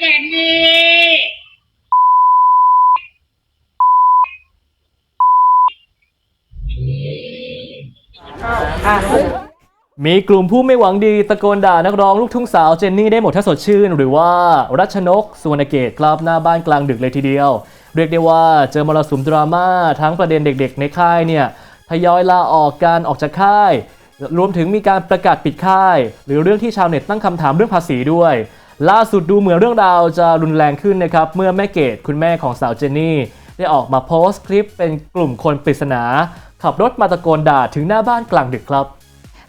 เจนนี่มีกลุ่มผู้ไม่หวังดีตะโกนด่านักร้องลูกทุ่งสาวเจนนี่ได้หมดถ้าสดชื่น หรือว่ารัชนกสุวรรณเกตกลับหน้าบ้านกลางดึกเลยทีเดียว เรียกได้ว่าเจอมรสุมดราม่าทั้งประเด็นเด็กๆในค่ายเนี่ยทยอยลาออกการออกจากค่าย รวมถึงมีการประกาศปิดค่าย หรือเรื่องที่ชาวเน็ตตั้งคำถามเรื่องภาษีด้วย ล่าสุดดูเหมือนเรื่องราวจะรุนแรงขึ้นนะครับ เมื่อแม่เกดคุณแม่ของสาวเจนนี่ ได้ออกมาโพสต์คลิปเป็นกลุ่มคนปริศนา ขับรถมาตะโกนด่าถึงหน้าบ้านกลางดึกครับ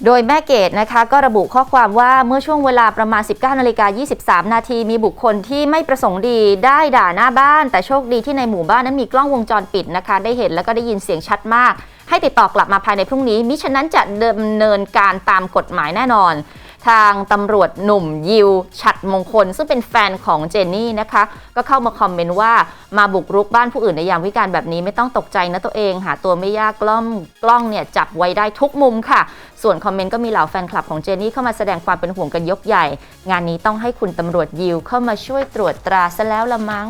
โดยแม่เกดนะคะก็ระบุข้อความว่าเมื่อช่วงเวลาประมาณ 19นาฬิกา23 นาทีมีบุคคลที่ไม่ประสงค์ดีได้ด่าหน้าบ้าน แต่โชคดีที่ในหมู่บ้านนั้นมีกล้องวงจรปิดนะคะ ได้เห็นแล้วก็ได้ยินเสียงชัดมาก ให้ติดต่อกลับมาภายในพรุ่งนี้ มิฉะนั้นจะดำเนินการตามกฎหมายแน่นอน ทางตำรวจหนุ่มยิว ฉัดมงคล ซึ่งเป็นแฟนของเจนนี่นะคะ ก็เข้ามาคอมเมนต์ว่ามาบุกรุกบ้านผู้อื่นในยามวิการแบบนี้ไม่ต้องตกใจนะตัวเอง หาตัวไม่ยากกล้องกล้องเนี่ยจับไว้ได้ทุกมุมค่ะ ส่วนคอมเมนต์ก็มีเหล่าแฟนคลับของเจนนี่เข้ามาแสดงความเป็นห่วงกันยกใหญ่ งานนี้ต้องให้คุณตำรวจยิวเข้ามาช่วยตรวจตราซะแล้วละมั้ง